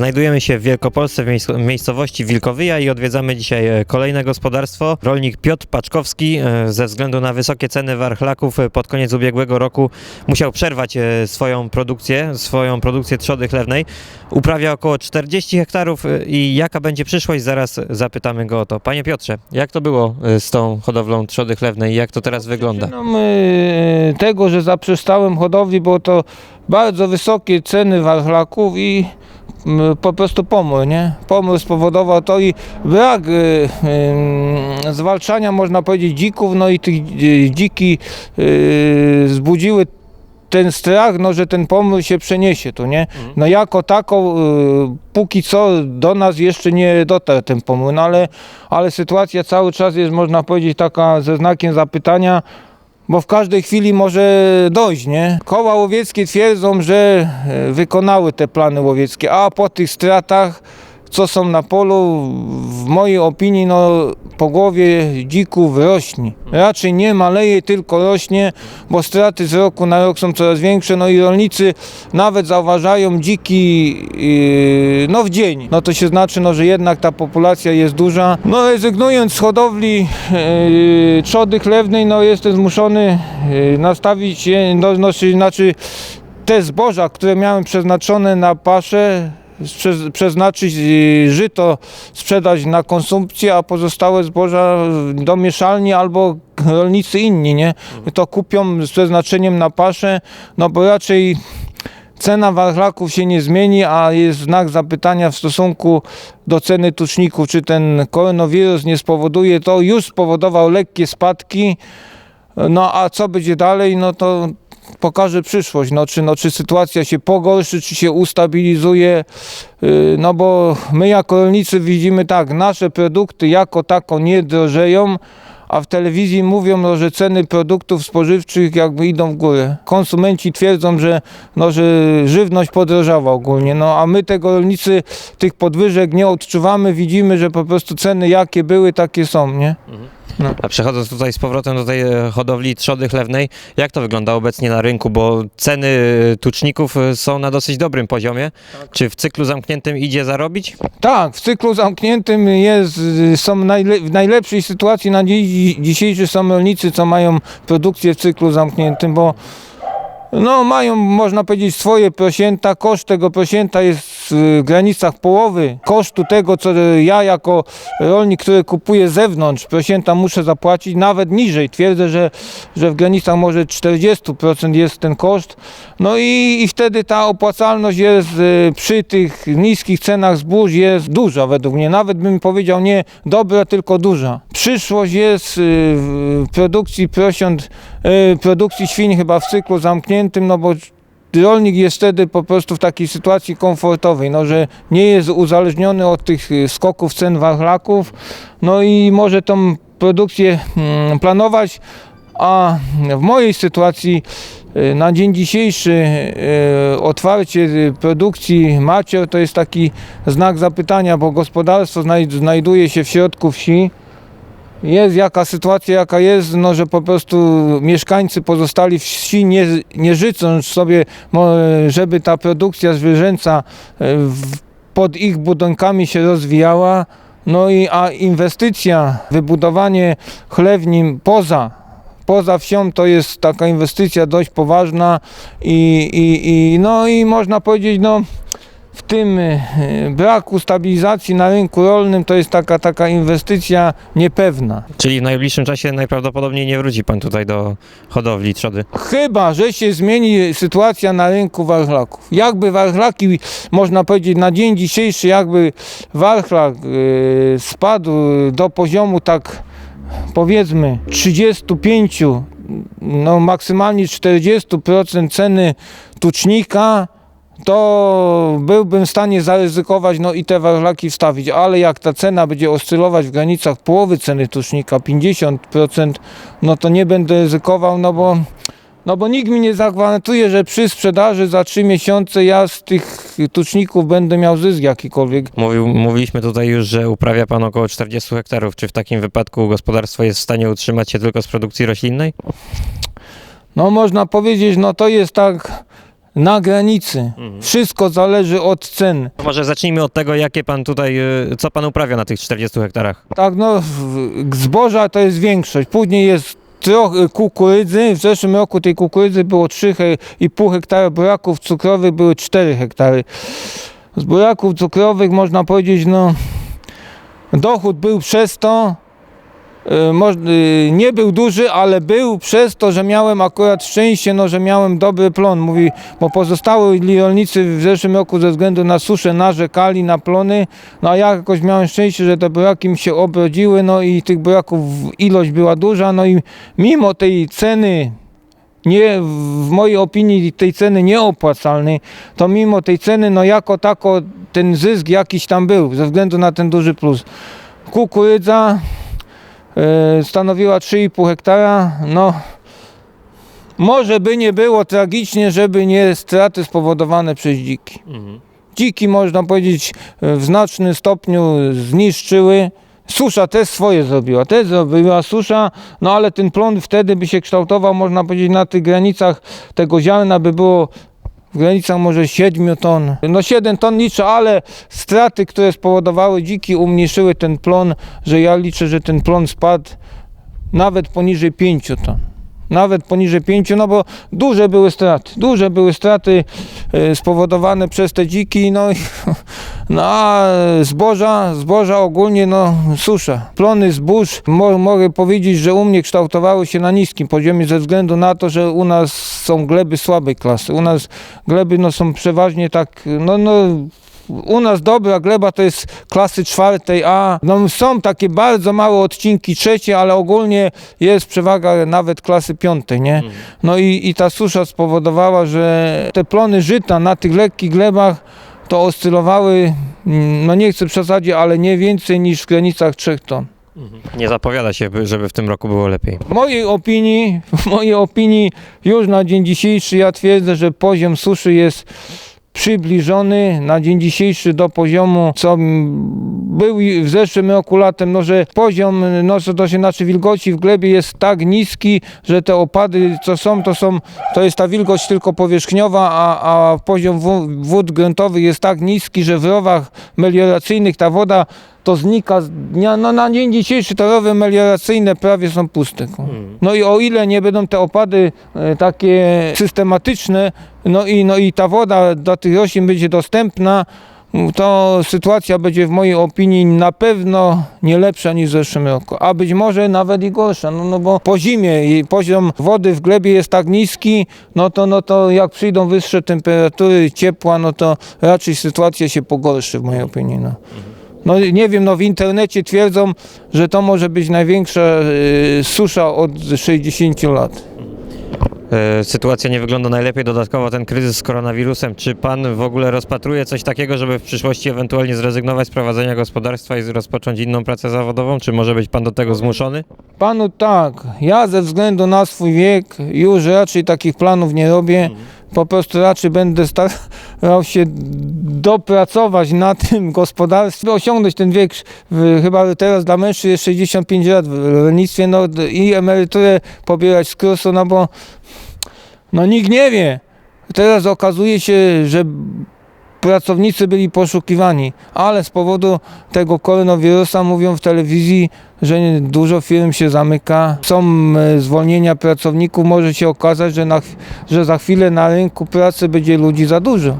Znajdujemy się w Wielkopolsce, w miejsc- miejscowości Wilkowyja i odwiedzamy dzisiaj e, kolejne gospodarstwo. Rolnik Piotr Paczkowski e, ze względu na wysokie ceny warchlaków e, pod koniec ubiegłego roku musiał przerwać swoją produkcję, swoją produkcję trzody chlewnej. Uprawia około 40 hektarów i jaka będzie przyszłość? Zaraz zapytamy go o to. Panie Piotrze, jak to było z tą hodowlą trzody chlewnej i jak to teraz wygląda? Y, tego, że zaprzestałem hodowli, było to bardzo wysokie ceny warchlaków i po prostu pomór, nie? Pomór spowodował to i brak y, y, zwalczania, można powiedzieć, dzików, no i tych y, dziki y, zbudziły ten strach, no, że ten pomór się przeniesie tu, nie? No jako taką, y, póki co do nas jeszcze nie dotarł ten pomór, no ale, ale sytuacja cały czas jest, można powiedzieć, taka ze znakiem zapytania, bo w każdej chwili może dojść, nie? Koła łowieckie twierdzą, że e, wykonały te plany łowieckie, a po tych stratach, co są na polu, w mojej opinii, no po głowie dzików rośnie. Raczej nie maleje, tylko rośnie, bo straty z roku na rok są coraz większe, no i rolnicy nawet zauważają dziki yy, no w dzień. No to się znaczy, no, że jednak ta populacja jest duża. No rezygnując z hodowli yy, trzody chlewnej, no jestem zmuszony yy, nastawić się, no, no, czy- znaczy te zboża, które miałem przeznaczone na paszę, sprze- przeznaczyć yy, żyto, sprzedać na konsumpcję, a pozostałe zboża do mieszalni albo rolnicy inni, nie? To kupią z przeznaczeniem na paszę, no bo raczej cena warchlaków się nie zmieni, a jest znak zapytania w stosunku do ceny tuczników, czy ten koronawirus nie spowoduje, to już spowodował lekkie spadki, no a co będzie dalej, no to pokaże przyszłość, no czy, no, czy sytuacja się pogorszy, czy się ustabilizuje, Yy, no bo my jako rolnicy widzimy tak, nasze produkty jako tako nie drożeją, a w telewizji mówią, no, że ceny produktów spożywczych jakby idą w górę. Konsumenci twierdzą, że, no, że żywność podrożała ogólnie, no a my tego rolnicy tych podwyżek nie odczuwamy, widzimy, że po prostu ceny jakie były, takie są, nie? A przechodząc tutaj z powrotem do tej e, hodowli trzody chlewnej, jak to wygląda obecnie na rynku, bo ceny e, tuczników e, są na dosyć dobrym poziomie. Czy w cyklu zamkniętym idzie zarobić? Tak, w cyklu zamkniętym jest, są najle, w najlepszej sytuacji na dziś dzisiejszy są rolnicy, co mają produkcję w cyklu zamkniętym, bo no, mają, można powiedzieć, swoje prosięta. Koszt tego prosięta jest w granicach połowy kosztu tego, co ja jako rolnik, który kupuje z zewnątrz, prosięta muszę zapłacić, nawet niżej. Twierdzę, że, że w granicach może 40% jest ten koszt. No i, i wtedy ta opłacalność jest y, przy tych niskich cenach zbóż jest duża według mnie. Nawet bym powiedział nie dobra, tylko duża. Przyszłość jest y, w produkcji prosiąt, y, produkcji świń chyba w cyklu zamkniętym, no bo rolnik jest wtedy po prostu w takiej sytuacji komfortowej, no, że nie jest uzależniony od tych y, skoków cen warchlaków, no i może tą produkcję mm, planować, a w mojej sytuacji y, na dzień dzisiejszy y, otwarcie produkcji macior to jest taki znak zapytania, bo gospodarstwo znaj- znajduje się w środku wsi. Jest jaka sytuacja, jaka jest, no, że po prostu mieszkańcy pozostali wsi, nie, nie życząc sobie, żeby ta produkcja zwierzęca e, pod ich budynkami się rozwijała. No i a inwestycja, wybudowanie chlewni poza, poza wsią to jest taka inwestycja dość poważna i, i, i, no i można powiedzieć, no w tym e, braku stabilizacji na rynku rolnym to jest taka, taka inwestycja niepewna. Czyli w najbliższym czasie najprawdopodobniej nie wróci pan tutaj do hodowli trzody. Chyba, że się zmieni sytuacja na rynku warchlaków. Jakby warchlaki, można powiedzieć, na dzień dzisiejszy, jakby warchlak e, spadł do poziomu tak powiedzmy 35, no maksymalnie 40% ceny tucznika, to byłbym w stanie zaryzykować no i te warchlaki wstawić, ale jak ta cena będzie oscylować w granicach połowy ceny tucznika, 50%, no to nie będę ryzykował, no bo no bo nikt mi nie zagwarantuje, że przy sprzedaży za 3 miesiące ja z tych tuczników będę miał zysk jakikolwiek. Mówił, mówiliśmy tutaj już, że uprawia pan około 40 hektarów. Czy w takim wypadku gospodarstwo jest w stanie utrzymać się tylko z produkcji roślinnej? No można powiedzieć, no to jest tak na granicy. Wszystko zależy od cen. Może zacznijmy od tego, jakie pan tutaj, y, co pan uprawia na tych 40 hektarach? Tak, no w- zboża to jest większość. Później jest trochę kukurydzy. W zeszłym roku tej kukurydzy było 3,5 hektara, buraków cukrowych były 4 hektary. Z buraków cukrowych można powiedzieć, no dochód był przez to, y, y, nie był duży, ale był przez to, że miałem akurat szczęście, no, że miałem dobry plon. Mówi, bo pozostałe rolnicy w zeszłym roku ze względu na suszę narzekali na plony, no a ja jakoś miałem szczęście, że te buraki mi się obrodziły, no i tych buraków ilość była duża, no i mimo tej ceny nie, w mojej opinii tej ceny nieopłacalnej, to mimo tej ceny, no jako tako ten zysk jakiś tam był, ze względu na ten duży plus. Kukurydza e, stanowiła 3,5 hektara, no może by nie było tragicznie, żeby nie straty spowodowane przez dziki. Dziki, można powiedzieć, w znacznym stopniu zniszczyły. Susza też swoje zrobiła, też zrobiła susza, no ale ten plon wtedy by się kształtował, można powiedzieć, na tych granicach tego ziarna by było w granicach może 7 ton. No 7 ton liczę, ale straty, które spowodowały dziki, umniejszyły ten plon, że ja liczę, że ten plon spadł nawet poniżej 5 ton. Nawet poniżej 5, no bo duże były straty. Duże były straty e, spowodowane przez te dziki, no i no a zboża, zboża ogólnie no susza. Plony zbóż mo, mogę powiedzieć, że u mnie kształtowały się na niskim poziomie ze względu na to, że u nas są gleby słabej klasy. U nas gleby no, są przeważnie tak, no, no u nas dobra gleba to jest klasy czwartej A. No, są takie bardzo małe odcinki trzecie, ale ogólnie jest przewaga nawet klasy piątej, nie? No i, i ta susza spowodowała, że te plony żyta na tych lekkich glebach to oscylowały, mm, no nie chcę przesadzić, ale nie więcej niż w granicach 3 ton. Nie zapowiada się, by- żeby w tym roku było lepiej. W mojej opinii, w mojej opinii już na dzień dzisiejszy ja twierdzę, że poziom suszy jest przybliżony na dzień dzisiejszy do poziomu, co był w zeszłym roku latem, no że poziom, no co to się znaczy wilgoci w glebie jest tak niski, że te opady, co są, to są, to jest ta wilgoć tylko powierzchniowa, a, a poziom wó- wód gruntowych jest tak niski, że w rowach melioracyjnych ta woda to znika z dnia, no na dzień dzisiejszy te rowy melioracyjne prawie są puste. ku. No i o ile nie będą te opady e, takie systematyczne, no i, no i ta woda do tych roślin będzie dostępna, to sytuacja będzie w mojej opinii na pewno nie lepsza niż w zeszłym roku, a być może nawet i gorsza, no, no bo po zimie i poziom wody w glebie jest tak niski, no to, no to jak przyjdą wyższe temperatury, ciepła, no to raczej sytuacja się pogorszy w mojej opinii. No. No nie wiem, no w internecie twierdzą, że to może być największa y, susza od 60 lat. E, Sytuacja nie wygląda najlepiej, dodatkowo ten kryzys z koronawirusem. Czy pan w ogóle rozpatruje coś takiego, żeby w przyszłości ewentualnie zrezygnować z prowadzenia gospodarstwa i rozpocząć inną pracę zawodową? Czy może być pan do tego zmuszony? Panu tak, ja ze względu na swój wiek już raczej takich planów nie robię. Po prostu raczej będę starał się dopracować na tym gospodarstwie, osiągnąć ten wiek, chyba teraz dla mężczyzn jest 65 lat w rolnictwie, no i emeryturę pobierać z KRUS-u, no bo no nikt nie wie. Teraz okazuje się, że pracownicy byli poszukiwani, ale z powodu tego koronawirusa mówią w telewizji, że dużo firm się zamyka, są e, zwolnienia pracowników, może się okazać, że, na, że za chwilę na rynku pracy będzie ludzi za dużo.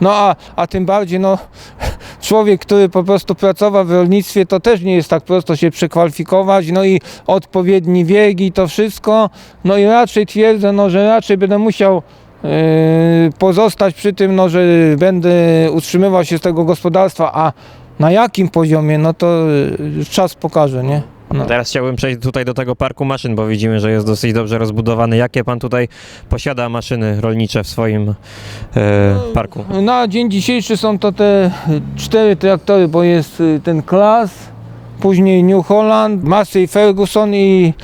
No a, a tym bardziej no, człowiek, który po prostu pracował w rolnictwie, to też nie jest tak prosto się przekwalifikować, no i odpowiedni wiek i to wszystko, no i raczej twierdzę, no, że raczej będę musiał pozostać przy tym, no, że będę utrzymywał się z tego gospodarstwa, a na jakim poziomie, no to e, czas pokaże, nie? No. Teraz chciałbym przejść tutaj do tego parku maszyn, bo widzimy, że jest dosyć dobrze rozbudowany. Jakie pan tutaj posiada maszyny rolnicze w swoim e, parku? Na dzień dzisiejszy są to te cztery traktory, bo jest y, ten Klas, później New Holland, Massey Ferguson i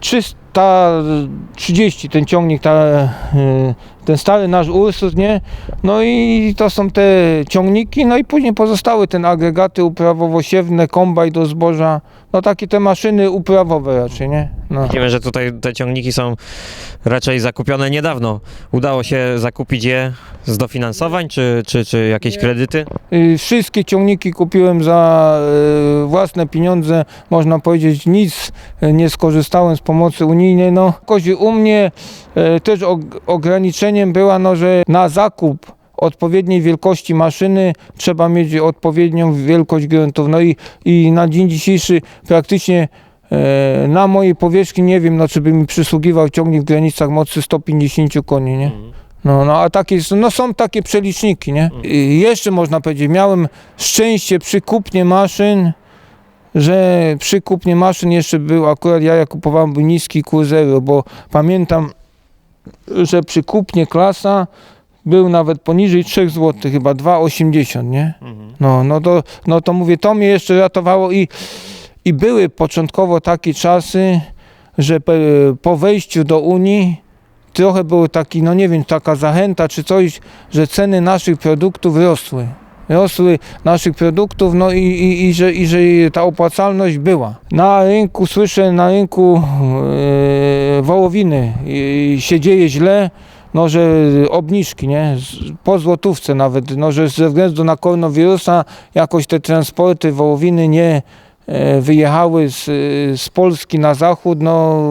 330 ten ciągnik, ta, y, ten stary nasz Ursus, nie? No i to są te ciągniki, no i później pozostały ten agregaty uprawowo-siewne, kombaj do zboża, no takie te maszyny uprawowe raczej, nie? No. Widzimy, że tutaj te ciągniki są raczej zakupione niedawno. Udało się zakupić je z dofinansowań, czy, czy, czy jakieś kredyty? Y, Wszystkie ciągniki kupiłem za y, własne pieniądze, można powiedzieć nic y, nie skorzystałem z pomocy unijnej. No, jakoś u mnie y, też og- ograniczeniem była, no, że na zakup odpowiedniej wielkości maszyny trzeba mieć odpowiednią wielkość gruntów. No i, i na dzień dzisiejszy praktycznie e, na mojej powierzchni nie wiem, no, czy by mi przysługiwał ciągnik w granicach mocy 150 koni, nie? No, no a takie, no są takie przeliczniki, nie? I jeszcze można powiedzieć, miałem szczęście przy kupnie maszyn, że przy kupnie maszyn jeszcze był, akurat ja jak kupowałem był niski kurs bo pamiętam, że przy kupnie klasa był nawet poniżej 3 zł, chyba 2,80, nie? No, no, to, no to mówię, to mnie jeszcze ratowało i, i były początkowo takie czasy, że po wejściu do Unii trochę było taki, no nie wiem, taka zachęta czy coś, że ceny naszych produktów rosły. Rosły naszych produktów, no i, i, i, że, i że ta opłacalność była. Na rynku, słyszę, na rynku e, wołowiny się dzieje źle, no że obniżki, nie? Po złotówce nawet, no że ze względu na koronawirusa jakoś te transporty wołowiny nie e, wyjechały z, z Polski na zachód, no,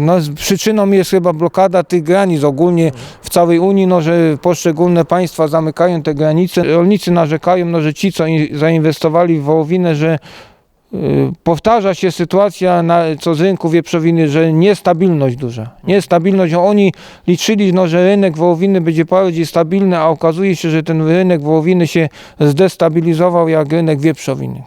no przyczyną jest chyba blokada tych granic ogólnie w całej Unii, no że poszczególne państwa zamykają te granice. Rolnicy narzekają, no że ci, co in- zainwestowali w wołowinę, że powtarza się sytuacja na, co z rynku wieprzowiny, że niestabilność duża. Niestabilność, oni liczyli, no, że rynek wołowiny będzie bardziej stabilny, a okazuje się, że ten rynek wołowiny się zdestabilizował jak rynek wieprzowiny.